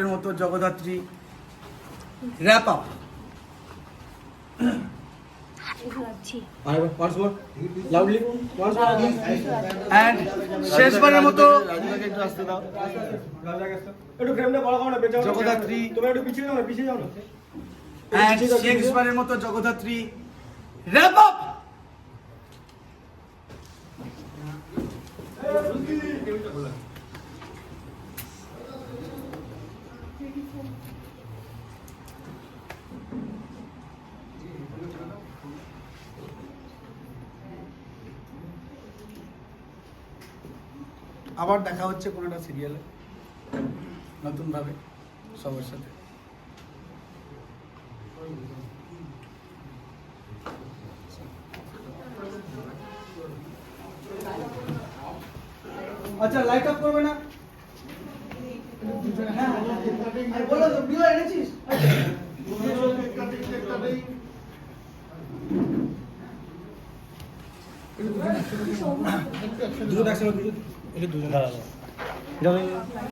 এর মতো Jagaddhatri. Wrap up শেষবারের মতো জগদ্ধাত্রী। শেষবারের মতো জগদ্ধাত্রী। র্যাপ আপ আবার দেখা হচ্ছে কোনো একটা সিরিয়ালে নতুনভাবে সবার সাথে। আচ্ছা লাইট অফ করবে না? হ্যাঁ বলো তো, বিয়ে এনেছিস দুজন একসাথে দুজন এটা দুজন দাঁড়ানো